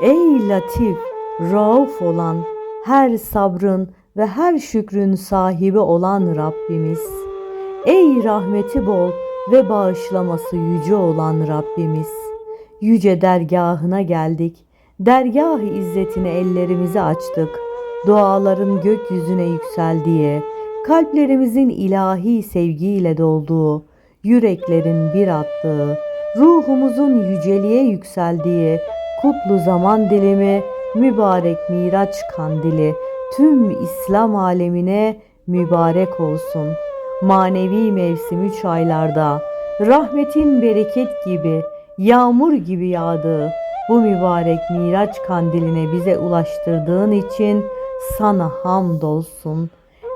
Ey latif, rauf olan, her sabrın ve her şükrün sahibi olan Rabbimiz. Ey rahmeti bol ve bağışlaması yüce olan Rabbimiz. Yüce dergahına geldik. Dergah-ı izzetine ellerimizi açtık. Duaların gökyüzüne yükseldiği, kalplerimizin ilahi sevgiyle dolduğu, yüreklerin bir attığı, ruhumuzun yüceliğe yükseldiği, kutlu zaman dilimi, mübarek miraç kandili, tüm İslam alemine mübarek olsun. Manevi mevsim üç aylarda, rahmetin bereket gibi, yağmur gibi yağdığı, bu mübarek miraç kandiline bize ulaştırdığın için sana hamdolsun.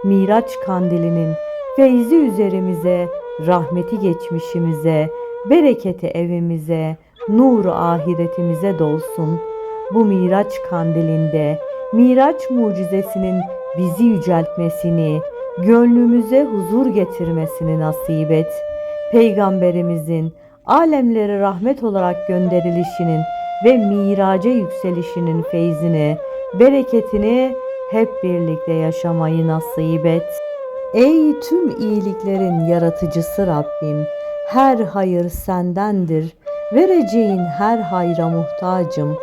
Miraç kandilinin feyzi üzerimize, rahmeti geçmişimize, bereketi evimize, nuru ahiretimize dolsun. Bu Miraç kandilinde Miraç mucizesinin bizi yüceltmesini, gönlümüze huzur getirmesini nasip et. Peygamberimizin alemlere rahmet olarak gönderilişinin ve miraca yükselişinin feyzini, bereketini hep birlikte yaşamayı nasip et. Ey tüm iyiliklerin yaratıcısı Rabbim, her hayır sendendir. Vereceğin her hayra muhtacım.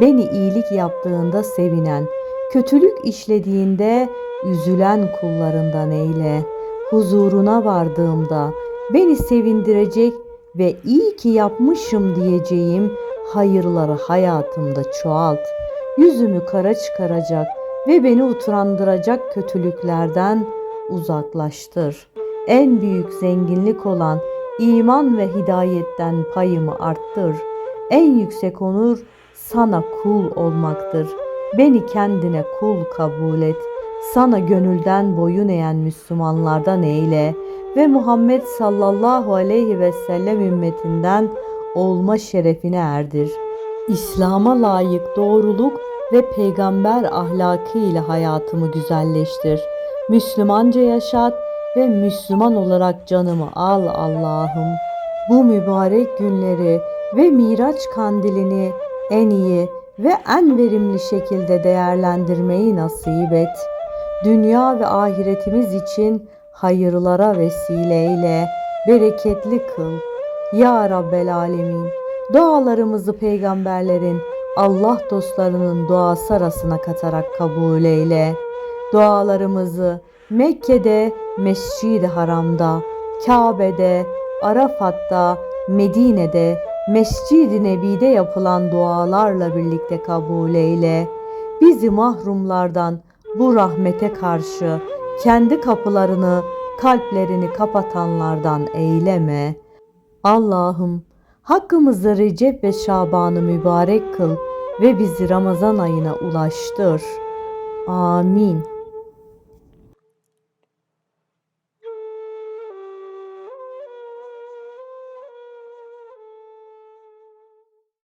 Beni iyilik yaptığında sevinen, kötülük işlediğinde üzülen kullarından eyle. Huzuruna vardığımda beni sevindirecek ve iyi ki yapmışım diyeceğim hayırları hayatımda çoğalt. Yüzümü kara çıkaracak ve beni utrandıracak kötülüklerden uzaklaştır. En büyük zenginlik olan iman ve hidayetten payımı arttır. En yüksek onur sana kul olmaktır. Beni kendine kul kabul et. Sana gönülden boyun eğen Müslümanlardan eyle ve Muhammed sallallahu aleyhi ve sellem ümmetinden olma şerefine erdir. İslam'a layık doğruluk ve peygamber ahlakı ile hayatımı güzelleştir. Müslümanca yaşat ve Müslüman olarak canımı al Allah'ım. Bu mübarek günleri ve Miraç kandilini en iyi ve en verimli şekilde değerlendirmeyi nasip et. Dünya ve ahiretimiz için hayırlara vesile eyle, bereketli kıl. Ya Rabbel Alemin, dualarımızı peygamberlerin, Allah dostlarının duası arasına katarak kabul eyle. Dualarımızı Mekke'de, Mescid-i Haram'da, Kabe'de, Arafat'ta, Medine'de, Mescid-i Nebi'de yapılan dualarla birlikte kabul eyle. Bizi mahrumlardan bu rahmete karşı kendi kapılarını, kalplerini kapatanlardan eyleme. Allah'ım hakkımızda Recep ve Şaban'ı mübarek kıl ve bizi Ramazan ayına ulaştır. Amin.